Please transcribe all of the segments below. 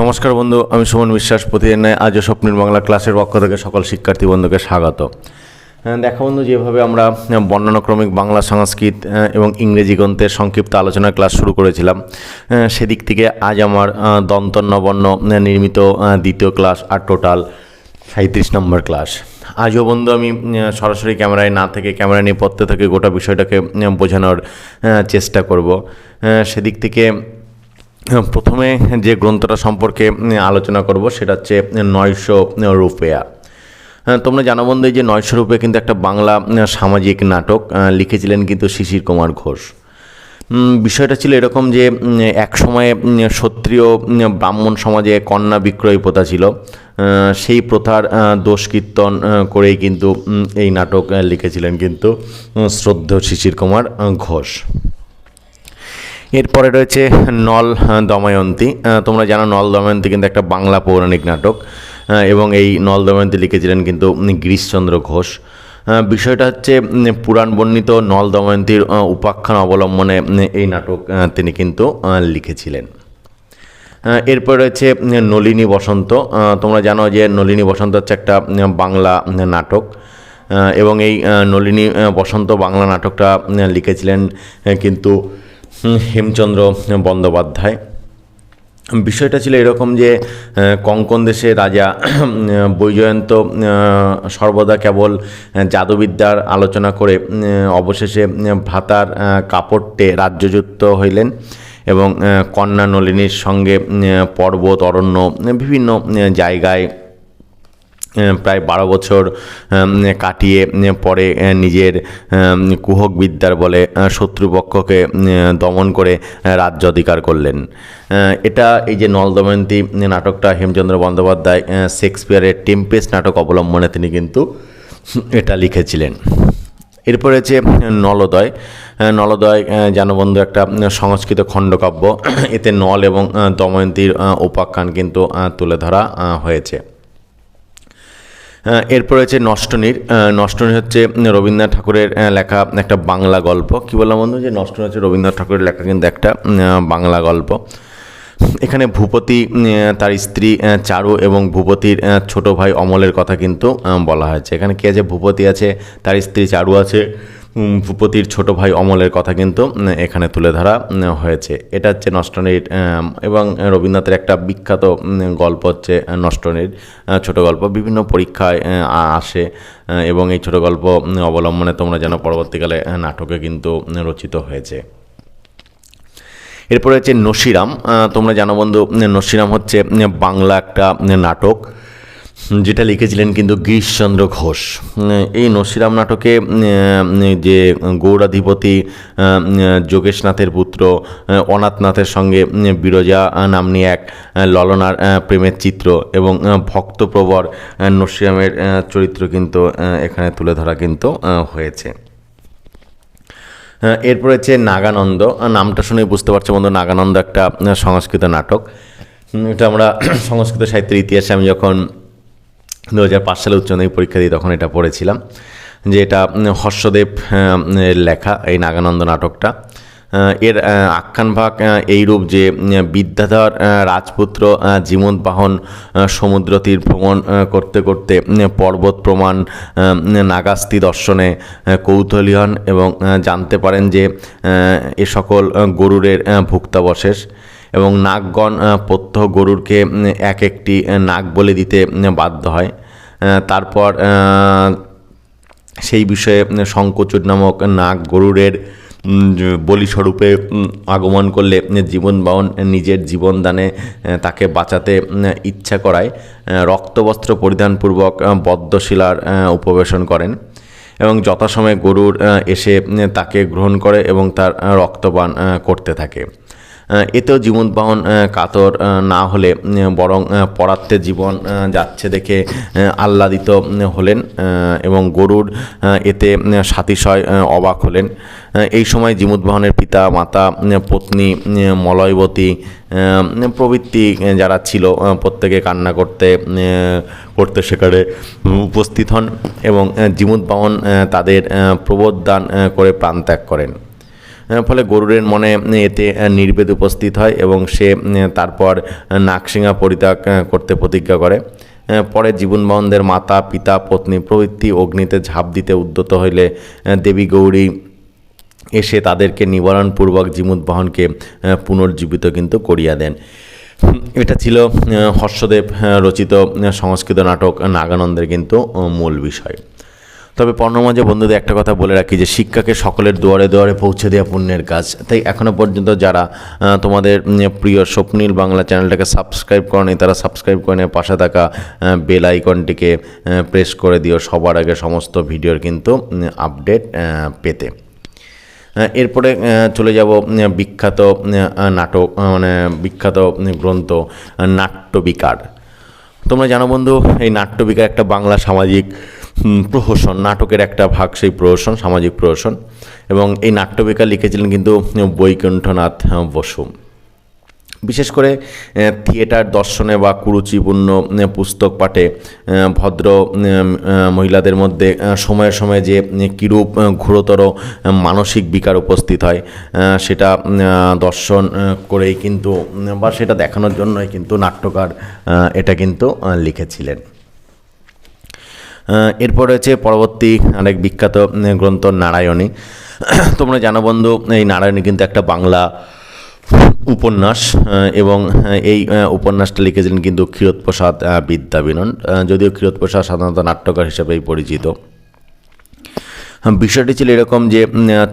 নমস্কার বন্ধু আমি সুমন বিশ্বাস প্রতিদিন আজও স্বপ্নের বাংলা ক্লাসের পক্ষ থেকে সকল শিক্ষার্থী বন্ধুকে স্বাগত। দেখা বন্ধু যেভাবে আমরা বর্ণানুক্রমিক বাংলা সংস্কৃত এবং ইংরেজি গ্রন্থের সংক্ষিপ্ত আলোচনার ক্লাস শুরু করেছিলাম সেদিক থেকে আজ আমার আহ, দন্তন্য বর্ণ নির্মিত দ্বিতীয় ক্লাস আর টোটাল সাঁত্রিশ নম্বর ক্লাস। আজও বন্ধু আমি সরাসরি ক্যামেরায় না থেকে ক্যামেরা নিয়ে পড়তে থেকে গোটা বিষয়টাকে বোঝানোর চেষ্টা করব। সেদিক থেকে প্রথমে যে গ্রন্থটা সম্পর্কে আলোচনা করব সেটা হচ্ছে নয়শো রুপেয়া। হ্যাঁ, তোমরা জানো বন্ধু যে নয়শো রূপে কিন্তু একটা বাংলা সামাজিক নাটক লিখেছিলেন কিন্তু শিশির কুমার ঘোষ। বিষয়টা ছিল এরকম যে এক সময়ে ক্ষত্রিয় ব্রাহ্মণ সমাজে কন্যা বিক্রয় প্রথা ছিল। সেই প্রথার দোষ কীর্তন করেই কিন্তু এই নাটক লিখেছিলেন কিন্তু উম, শ্রদ্ধেয় শিশির কুমার ঘোষ। এরপরে রয়েছে নল দময়ন্তী। তোমরা জানো নল দময়ন্তী কিন্তু একটা বাংলা পৌরাণিক নাটক। এবং এই নল দময়ন্তী লিখেছিলেন কিন্তু গিরিশচন্দ্র ঘোষ। বিষয়টা হচ্ছে পুরাণ বর্ণিত নল দময়ন্তীর উপাখ্যান অবলম্বনে এই নাটক তিনি কিন্তু লিখেছিলেন। এরপর রয়েছে নলিনী বসন্ত। তোমরা জানো যে নলিনী বসন্ত হচ্ছে একটা বাংলা নাটক। এবং এই নলিনী বসন্ত বাংলা নাটকটা লিখেছিলেন কিন্তু হেমচন্দ্র বন্দ্যোপাধ্যায়। বিষয়টা ছিল এরকম যে কঙ্কন দেশে রাজা বৈজয়ন্ত সর্বদা কেবল জাদুবিদ্যার আলোচনা করে অবশেষে ভ্রাতার কাপড়টে রাজ্যযুক্ত হইলেন এবং কন্যা নলিনীর সঙ্গে পর্বত, অরণ্য, বিভিন্ন জায়গায় প্রায় বারো বছর কাটিয়ে পরে নিজের কুহক বিদ্যার বলে শত্রুপক্ষকে দমন করে রাজ্য অধিকার করলেন। এটা এই যে নল দময়ন্তী নাটকটা, হেমচন্দ্র বন্দ্যোপাধ্যায় শেক্সপিয়ারের টেম্পেস্ট নাটক অবলম্বনে তিনি কিন্তু এটা লিখেছিলেন। এরপরে আছে নলোদয়। নলোদয় জানবন্ধু একটা সংস্কৃত খণ্ডকাব্য। এতে নল এবং দময়ন্তীর উপাখ্যান কিন্তু তুলে ধরা হয়েছে। এরপর হচ্ছে নষ্টনীর নষ্টনী হচ্ছে রবীন্দ্রনাথ ঠাকুরের লেখা একটা বাংলা গল্প। কী বললাম বন্ধু? যে নষ্টনী হচ্ছে রবীন্দ্রনাথ ঠাকুরের লেখা কিন্তু একটা বাংলা গল্প। এখানে ভূপতি তার স্ত্রী চারু এবং ভূপতির ছোট ভাই অমলের কথা কিন্তু বলা হয়েছে। এখানে কে আছে? ভূপতি আছে, তার স্ত্রী চারু আছে ভূপতির ছোট ভাই অমলের কথা কিন্তু এখানে তুলে ধরা হয়েছে। এটা হচ্ছে নষ্টনীর এবং রবীন্দ্রনাথের একটা বিখ্যাত গল্প হচ্ছে নষ্টনীর ছোট গল্প। বিভিন্ন পরীক্ষায় আসে এবং এই ছোট গল্প অবলম্বনে তোমরা যেন পরবর্তীকালে নাটকে কিন্তু রচিত হয়েছে। এরপরে হচ্ছে নসিরাম তোমরা জানো বন্ধু, নসিরাম হচ্ছে বাংলা একটা নাটক। যেটা লিখেছিলেন কিন্তু গিরিশচন্দ্র ঘোষ। এই নসিরাম নাটকে যে গৌরাধিপতি যোগেশনাথের পুত্র অনাথনাথের সঙ্গে বিরজা নাম্নী এক ললনার প্রেমের চিত্র এবং ভক্তপ্রবর নসিরামের চরিত্র কিন্তু এখানে তুলে ধরা কিন্তু হয়েছে। হ্যাঁ, এরপর হচ্ছে নাগানন্দ। নামটা শুনে বুঝতে পারছ বন্ধু নাগানন্দ একটা সংস্কৃত নাটক। এটা আমরা সংস্কৃত সাহিত্যের ইতিহাসে আমি যখন দু হাজার পাঁচ সালে উচ্চ মাধ্যমিক পরীক্ষা দিয়ে তখন এটা পড়েছিলাম যে এটা হর্ষদেব লেখা এই নাগানন্দ নাটকটা। এর আখ্যান ভাগ এইরূপ যে বিদ্যাধর রাজপুত্র আহ, জীবন বাহন সমুদ্র তীর ভ্রমণ করতে করতে পর্বত প্রমাণ নাগাস্তি দর্শনে কৌতূহলী হন এবং জানতে পারেন যে এ সকল গরুরের ভুক্তাবশেষ। এবং নাগগণ প্রত্যহ গরুরকে এক একটি নাগ বলে দিতে বাধ্য হয়। তারপর সেই বিষয়ে উম, নামক নাগ গরুরের বলিস্বরূপে আগমন করলে জীবন বাহন নিজের জীবন দানে তাকে বাঁচাতে ইচ্ছা করায় রক্তবস্ত্র পরিধানপূর্বক বদ্ধশিলার উপবেশন করেন। এবং যথাসময়ে গরুর এসে তাকে গ্রহণ করে এবং তার আহ, রক্তপান করতে থাকে। এতেও জীবনবাহন আহ, কাতর না হলে বরং পরাত্মে জীবন যাচ্ছে দেখে আহ্লাদিত হলেন এবং গরুর এতে সাতিশয় অবাক হলেন। এই সময় জীমুদ্বাহনের পিতা মাতা পত্নী মলয়বতী প্রভৃতি যারা ছিল প্রত্যেকে কান্না করতে করতে সেখানে উপস্থিত হন এবং জীমুদ্বাহন তাদের আহ, প্রবোধদান করে প্রাণ ত্যাগ করেন। ফলে গরুরের মনে এতে নির্বেদ উপস্থিত হয় এবং সে তারপর নাকশিঙা পরিত্যাগ করতে প্রতিজ্ঞা করে। পরে জীবনবন্ধের মাতা, পিতা, পত্নী প্রভৃতি অগ্নিতে ঝাঁপ দিতে উদ্যত হইলে দেবী গৌরী এসে তাদেরকে নিবারণপূর্বক জীমুদ্বহনকে পুনর্জীবিত কিন্তু করিয়া দেন। এটা ছিল হর্ষদেব রচিত সংস্কৃত নাটক নাগানন্দের কিন্তু মূল বিষয়। তবে পর্ণমাঝে বন্ধুদের একটা কথা বলে রাখি যে শিক্ষাকে সকলের দুয়ারে দুয়ারে পৌঁছে দেওয়া পুণ্যের কাজ। তাই এখনও পর্যন্ত যারা তোমাদের প্রিয় স্বপ্নীল বাংলা চ্যানেলটাকে সাবস্ক্রাইব করেনি, তারা সাবস্ক্রাইব করে নিয়ে পাশে থাকা বেল আইকনটিকে প্রেস করে দিও সবার আগে সমস্ত ভিডিওর কিন্তু আপডেট পেতে। এরপরে চলে যাব বিখ্যাত নাটক মানে বিখ্যাত গ্রন্থ নাট্যবিকার। তোমরা জানো বন্ধু, এই নাট্যবিকার একটা বাংলা সামাজিক প্রহসন, নাটকের একটা ভাগ সেই প্রহসন, সামাজিক প্রহসন। এবং এই নাট্যবিকা লিখেছিলেন কিন্তু বৈকুণ্ঠনাথ বসু। বিশেষ করে থিয়েটার দর্শনে বা কুরুচিপূর্ণ পুস্তক পাঠে ভদ্র মহিলাদের মধ্যে সময়ে সময়ে যে কিরূপ ঘোরতর মানসিক বিকার উপস্থিত হয় সেটা দর্শন করেই কিন্তু, বা সেটা দেখানোর জন্যই কিন্তু নাট্যকার এটা কিন্তু লিখেছিলেন। এরপর রয়েছে পরবর্তী অনেক বিখ্যাত গ্রন্থ নারায়ণী। তোমরা জানো বন্ধু, এই নারায়ণী কিন্তু একটা বাংলা উপন্যাস এবং এই উপন্যাসটা লিখেছিলেন কিন্তু ক্ষীরোৎপ্রসাদ বিদ্যাবিনন। যদিও ক্ষীরোৎপ্রসাদ সাধারণত নাট্যকার হিসেবেই পরিচিত। বিষয়টি ছিল এরকম যে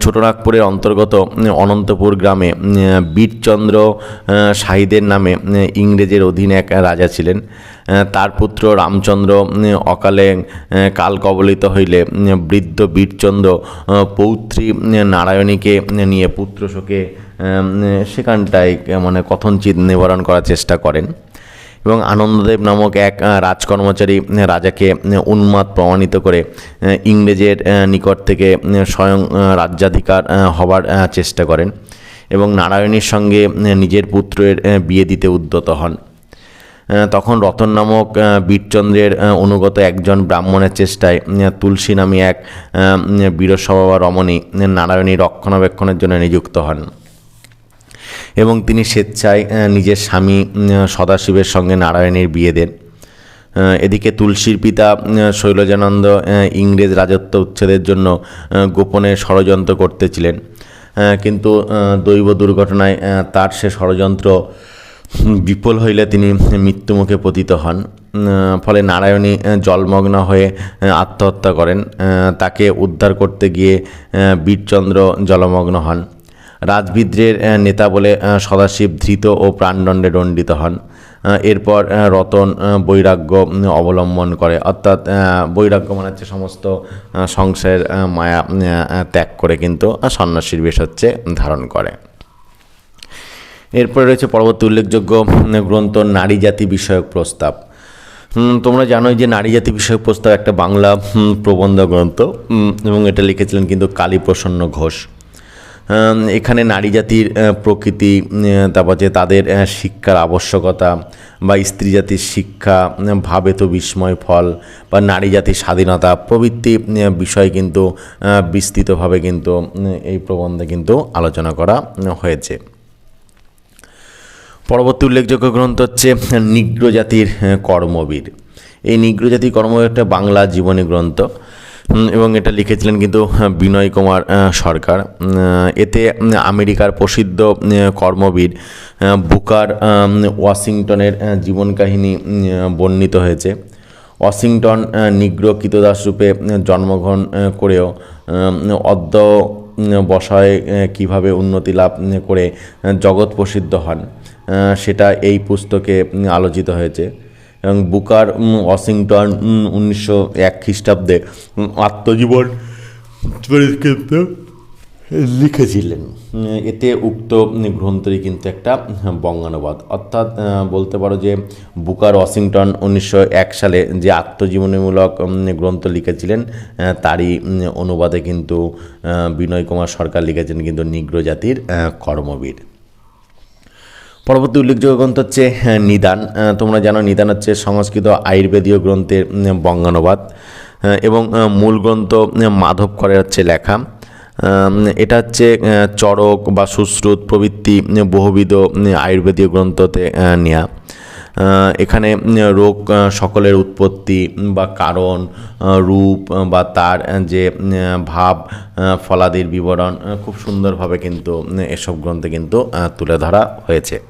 ছোটনাগপুরের অন্তর্গত অনন্তপুর গ্রামে বীরচন্দ্র শাহিদের নামে ইংরেজের অধীনে এক রাজা ছিলেন। তার পুত্র রামচন্দ্র অকালে কাল কবলিত হইলে বৃদ্ধ বীরচন্দ্র পৌত্রী নারায়ণীকে নিয়ে পুত্র শোকে সেখানটায় মানে কথনচিত নিবারণ করার চেষ্টা করেন। এবং আনন্দদেব নামক এক রাজকর্মচারী রাজাকে উন্মাদ প্রমাণিত করে ইংরেজের নিকট থেকে স্বয়ং রাজ্যাধিকার হবার চেষ্টা করেন এবং নারায়ণীর সঙ্গে নিজের পুত্রের বিয়ে দিতে উদ্যত হন। তখন রতন নামক বীরচন্দ্রের অনুগত একজন ব্রাহ্মণের চেষ্টায় তুলসী নামে এক বীরসভা রমণী নারায়ণী রক্ষণাবেক্ষণের জন্য নিযুক্ত হন। এবং তিনি স্বেচ্ছায় নিজের স্বামী সদাশিবের সঙ্গে নারায়ণের বিয়ে দেন। এদিকে তুলসীর পিতা শৈলজানন্দ ইংরেজ রাজত্ব উচ্ছেদের জন্য গোপনে ষড়যন্ত্র করতেছিলেন। কিন্তু দৈব দুর্ঘটনায় তার সে ষড়যন্ত্র বিফল হইলে তিনি মৃত্যুমুখে পতিত হন। ফলে নারায়ণী জলমগ্ন হয়ে আত্মহত্যা করেন। তাকে উদ্ধার করতে গিয়ে বীরচন্দ্র জলমগ্ন হন। রাজবিদ্রের নেতা বলে সদাশিব ধৃত ও প্রাণদণ্ডে দণ্ডিত হন। এরপর রতন বৈরাগ্য অবলম্বন করে। অর্থাৎ বৈরাগ্য মানে হচ্ছে সমস্ত সংসারের মায়া ত্যাগ করে কিন্তু সন্ন্যাসীর বেশ হচ্ছে ধারণ করে। এরপরে রয়েছে পরবর্তী উল্লেখযোগ্য গ্রন্থ নারী জাতি বিষয়ক প্রস্তাব। তোমরা জানোই যে নারী জাতি বিষয়ক প্রস্তাব একটা বাংলা প্রবন্ধ গ্রন্থ এবং এটা লিখেছিলেন কিন্তু কালীপ্রসন্ন ঘোষ। এখানে নারী জাতির প্রকৃতি তারপর যে তাদের শিক্ষার আবশ্যকতা বা স্ত্রী জাতির শিক্ষা ভাবে তো বিস্ময় ফল বা নারী জাতির স্বাধীনতা প্রভৃতি বিষয় কিন্তু বিস্তৃতভাবে কিন্তু এই প্রবন্ধে কিন্তু আলোচনা করা হয়েছে। পরবর্তী উল্লেখযোগ্য গ্রন্থ হচ্ছে নিগ্র জাতির কর্মবীর। এই নিগ্র জাতির কর্মবীর একটা বাংলা জীবনী গ্রন্থ। এবং এটা লিখেছিলেন কিন্তু বিনয় কুমার সরকার। এতে আমেরিকার প্রসিদ্ধ কর্মবীর বুকার ওয়াশিংটনের জীবন কাহিনী বর্ণিত হয়েছে। ওয়াশিংটন নিগ্র রূপে জন্মগ্রহণ করেও অদ্য বসায় কীভাবে উন্নতি লাভ করে জগৎ প্রসিদ্ধ হন। সেটা এই পুস্তকে আলোচিত হয়েছে। এবং বুকার ওয়াশিংটন উনিশশো এক খ্রিস্টাব্দে আত্মজীবন কিন্তু লিখেছিলেন। এতে উক্ত গ্রন্থটি কিন্তু একটা বঙ্গানুবাদ। অর্থাৎ বলতে পারো যে বুকার, ওয়াশিংটন উনিশশো এক সালে যে আত্মজীবনীমূলক গ্রন্থ লিখেছিলেন তারই অনুবাদে কিন্তু বিনয় কুমার সরকার লিখেছেন কিন্তু নিগ্র জাতির কর্মবীর। পরবর্তী উল্লেখযোগ্য গ্রন্থ হচ্ছে নিদান। তোমরা জানো নিদান হচ্ছে সংস্কৃত আয়ুর্বেদীয় গ্রন্থের বঙ্গানুবাদ। এবং মূল গ্রন্থ মাধব করে হচ্ছে লেখা। এটা হচ্ছে চরক বা সুশ্রুত প্রভৃতি উম, বহুবিধ আয়ুর্বেদীয় গ্রন্থতে নেয়া। এখানে রোগ সকলের উৎপত্তি বা কারণ রূপ বা তার যে ভাব ফলাদির বিবরণ খুব সুন্দরভাবে কিন্তু এসব গ্রন্থে কিন্তু তুলে ধরা হয়েছে। হ্যাঁ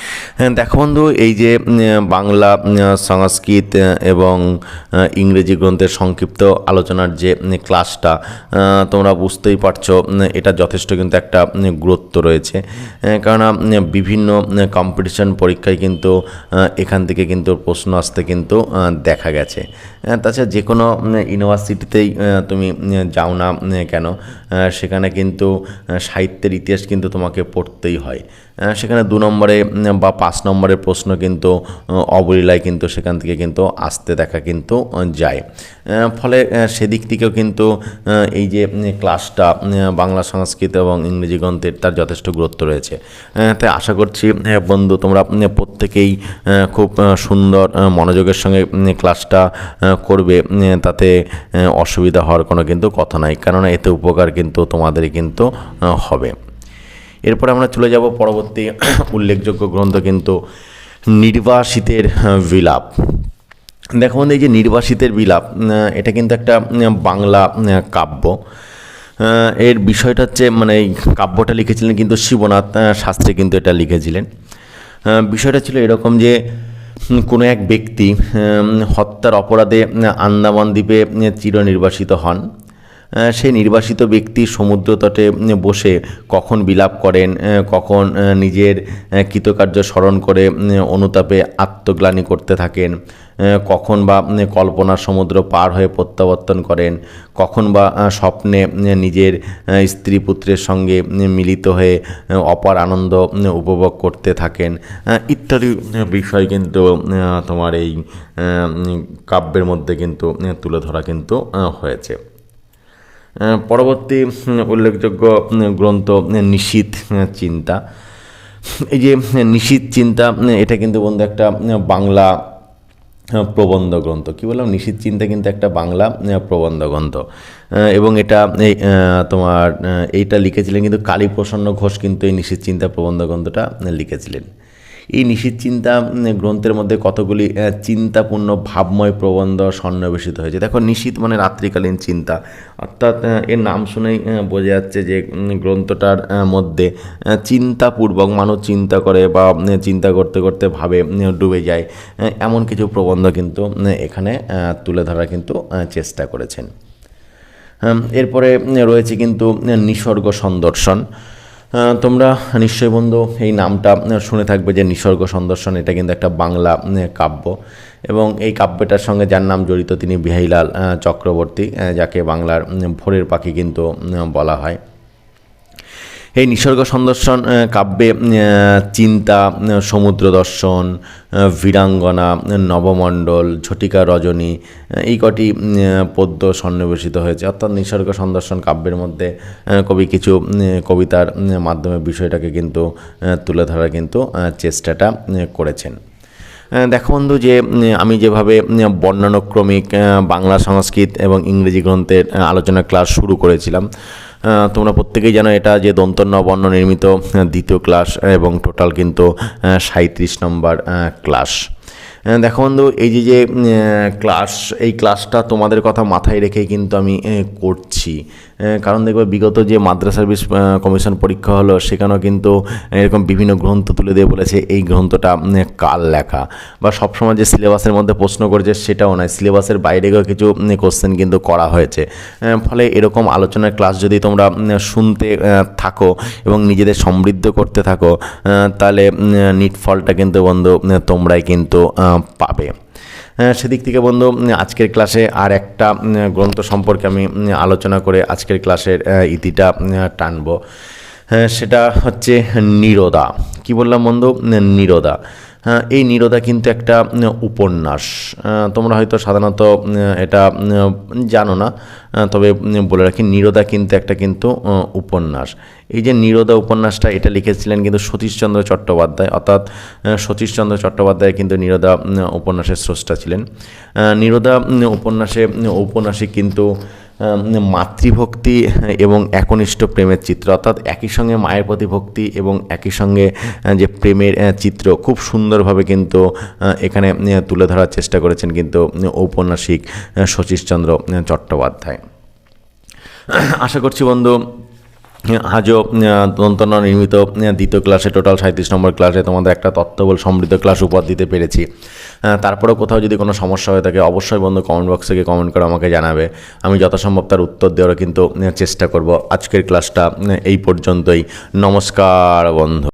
দেখো বন্ধু, এই যে বাংলা সংস্কৃত এবং ইংরেজি গ্রন্থের সংক্ষিপ্ত আলোচনার যে ক্লাসটা তোমরা বুঝতেই পারছ এটা যথেষ্ট কিন্তু একটা গুরুত্ব রয়েছে। কেননা বিভিন্ন কম্পিটিশন পরীক্ষায় কিন্তু এখান থেকে কিন্তু প্রশ্ন আসতে কিন্তু দেখা গেছে। তাছাড়া যে কোনো ইউনিভার্সিটিতেই তুমি যাও না কেন সেখানে কিন্তু সাহিত্যের ইতিহাস কিন্তু তোমাকে পড়তেই হয়। সেখানে দু নম্বরে বা পাঁচ নম্বরের প্রশ্ন কিন্তু অবলীলায় কিন্তু সেখান থেকে কিন্তু আসতে দেখা কিন্তু যায়। ফলে সেদিক থেকেও কিন্তু এই যে ক্লাসটা বাংলা সংস্কৃত এবং ইংরেজি গ্রন্থের তার যথেষ্ট গুরুত্ব রয়েছে। তাই আশা করছি বন্ধু, তোমরা প্রত্যেকেই খুব সুন্দর মনোযোগের সঙ্গে ক্লাসটা করবে তাতে অসুবিধা হওয়ার কোনো কিন্তু কথা নাই। কেননা এতে উপকার কিন্তু তোমাদেরই কিন্তু হবে। এরপর আমরা চলে যাব পরবর্তী উল্লেখযোগ্য গ্রন্থ কিন্তু নির্বাসিতের বিলাপ। দেখো এই যে নির্বাসিতের বিলাপ এটা কিন্তু একটা বাংলা কাব্য। এর বিষয়টা হচ্ছে মানে এই কাব্যটা লিখেছিলেন কিন্তু শিবনাথ শাস্ত্রী কিন্তু এটা লিখেছিলেন। বিষয়টা ছিল এরকম যে কোনো এক ব্যক্তি হত্যার অপরাধে আন্দামান দ্বীপে চিরনির্বাসিত হন। সেই নির্বাসিত ব্যক্তি সমুদ্র তটে উম, বসে কখন বিলাপ করেন কখন নিজের কৃতকার্য স্মরণ করে অনুতাপে আত্মগ্লানি করতে থাকেন কখন বা কল্পনার সমুদ্র পার হয়ে প্রত্যাবর্তন করেন কখন বা স্বপ্নে নিজের স্ত্রী পুত্রের সঙ্গে মিলিত হয়ে অপার আনন্দ উপভোগ করতে থাকেন ইত্যাদি বিষয় কিন্তু তোমার এই কাব্যের মধ্যে কিন্তু তুলে ধরা কিন্তু হয়েছে। পরবর্তী উল্লেখযোগ্য গ্রন্থ নিশীথ চিন্তা। এই যে নিশীথ চিন্তা এটা কিন্তু বন্ধু একটা বাংলা প্রবন্ধ গ্রন্থ। কী বললাম? নিশীথ চিন্তা কিন্তু একটা বাংলা প্রবন্ধ গ্রন্থ। এবং এটা তোমার এইটা লিখেছিলেন কিন্তু কালীপ্রসন্ন ঘোষ কিন্তু এই নিশীথ চিন্তা প্রবন্ধ গ্রন্থটা লিখেছিলেন। এই নিশীথ চিন্তা গ্রন্থের মধ্যে কতগুলি চিন্তাপূর্ণ, ভাবময়, প্রবন্ধ সন্নিবেশিত হয়েছে। দেখো নিশীথ মানে রাত্রিকালীন চিন্তা। অর্থাৎ এর নাম শুনেই বোঝা যাচ্ছে যে গ্রন্থটার মধ্যে চিন্তাপূর্বক মানুষ চিন্তা করে বা চিন্তা করতে করতে ভাবে ডুবে যায়। এমন কিছু প্রবন্ধ কিন্তু এখানে তুলে ধরার কিন্তু চেষ্টা করেছেন। এরপরে রয়েছে কিন্তু নিসর্গ সন্দর্শন। তোমরা নিশ্চয়ই বন্ধু এই নামটা শুনে থাকবে যে নিসর্গ সন্দর্শন, এটা কিন্তু একটা বাংলা কাব্য। এবং এই কাব্যটার সঙ্গে যার নাম জড়িত তিনি বিহাইলাল চক্রবর্তী যাকে বাংলার ভোরের পাখি কিন্তু বলা হয়। এই নিসর্গ সন্দর্শন কাব্যে চিন্তা সমুদ্র দর্শন বীরাঙ্গনা নবমণ্ডল, ঝটিকা রজনী এই কটি পদ্য সন্নিবেশিত হয়েছে। অর্থাৎ নিসর্গ সন্দর্শন কাব্যের মধ্যে কবি কিছু কবিতার মাধ্যমে বিষয়টাকে কিন্তু তুলে ধরার কিন্তু চেষ্টাটা করেছেন। দেখো বন্ধু যে আমি যেভাবে বর্ণানুক্রমিক বাংলা সংস্কৃত এবং ইংরেজি গ্রন্থের আলোচনা ক্লাস শুরু করেছিলাম তোমরা প্রত্যেকেই জানো এটা যে দন্তন্য নবর্ণ নির্মিত দ্বিতীয় ক্লাস এবং টোটাল কিন্তু সাঁত্রিশ নম্বর ক্লাস দেখো বন্ধু, এই যে যে ক্লাস এই ক্লাসটা তোমাদের কথা মাথায় রেখেই কিন্তু আমি করছি। কারণ দেখবে বিগত যে মাদ্রাসা সার্ভিস কমিশন পরীক্ষা হলো, সেখানেও কিন্তু এরকম বিভিন্ন গ্রন্থ তুলে দিয়ে বলেছে, এই গ্রন্থটা কাল লেখা? বা সবসময় যে সিলেবাসের মধ্যে প্রশ্ন করেছে সেটাও নয়, সিলেবাসের বাইরে গিয়েও কিছু কোশ্চেন কিন্তু করা হয়েছে। ফলে এরকম আলোচনার ক্লাস যদি তোমরা শুনতে থাকো এবং নিজেদের সমৃদ্ধ করতে থাকো তাহলে নিট ফলটা কিন্তু বন্ধু তোমরাই কিন্তু পাবে। সেদিক থেকে বন্ধু আজকের ক্লাসে আর একটা গ্রন্থ সম্পর্কে আমি আলোচনা করে আজকের ক্লাসের ইতিটা টানবো। সেটা হচ্ছে নিরোদা। কি বললাম বন্ধু? নিরোদা। এই নিরোদা কিন্তু একটা উপন্যাস। তোমরা হয়তো সাধারণত এটা জানো না। তবে বলে রাখি নিরোদা কিন্তু একটা কিন্তু উপন্যাস। এই যে নিরোদা উপন্যাসটা, এটা লিখেছিলেন কিন্তু সতীশচন্দ্র চট্টোপাধ্যায়। অর্থাৎ সতীশচন্দ্র চট্টোপাধ্যায় কিন্তু নিরোদা উপন্যাসের স্রষ্টা ছিলেন। নিরোদা উপন্যাসে ঔপন্যাসিক কিন্তু মাতৃভক্তি এবং একনিষ্ঠ প্রেমের চিত্র। অর্থাৎ একই সঙ্গে মায়ের প্রতি ভক্তি এবং একই সঙ্গে যে প্রেমের চিত্র খুব সুন্দরভাবে কিন্তু এখানে তুলে ধরার চেষ্টা করেছেন কিন্তু ঔপন্যাসিক শচীশচন্দ্র চট্টোপাধ্যায়। আশা করছি বন্ধু আজও দন্তন নির্মিত দ্বিতীয় ক্লাসে, টোটাল সাঁত্রিশ নম্বর ক্লাসে তোমাদের একটা তত্ত্ববল সমৃদ্ধ ক্লাস উপহার দিতে পেরেছি। তারপরেও কোথাও যদি কোনো সমস্যা হয়ে থাকে, অবশ্যই বন্ধু কমেন্ট বক্স থেকে কমেন্ট করে আমাকে জানাবে। আমি যথাসম্ভব তার উত্তর দেওয়ার কিন্তু চেষ্টা করব। আজকের ক্লাসটা এই পর্যন্তই। নমস্কার বন্ধু।